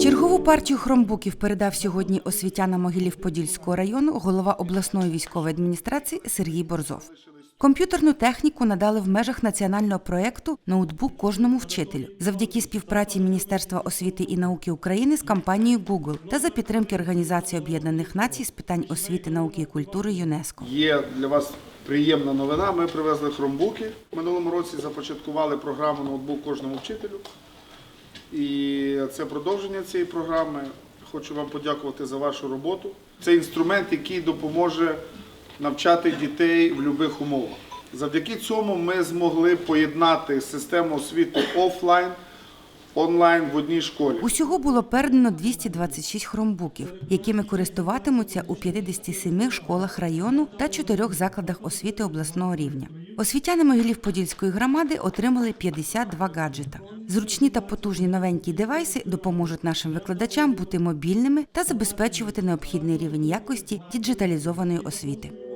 Чергову партію хромбуків передав сьогодні освітянам Могилів-Подільського району голова обласної військової адміністрації Сергій Борзов. Комп'ютерну техніку надали в межах національного проєкту Ноутбук кожному вчителю завдяки співпраці Міністерства освіти і науки України з компанією Google та за підтримки Організації Об'єднаних Націй з питань освіти, науки і культури ЮНЕСКО. Є для вас приємна новина. Ми привезли хромбуки. Минулому році започаткували програму ноутбук кожному вчителю. І це продовження цієї програми. Хочу вам подякувати за вашу роботу. Це інструмент, який допоможе навчати дітей в будь-яких умовах. Завдяки цьому ми змогли поєднати систему освіти офлайн, онлайн в одній школі. Усього було передано 226 хромбуків, якими користуватимуться у 57 школах району та 4 закладах освіти обласного рівня. Освітяни Могилів-Подільської громади отримали 52 гаджета. Зручні та потужні новенькі девайси допоможуть нашим викладачам бути мобільними та забезпечувати необхідний рівень якості діджиталізованої освіти.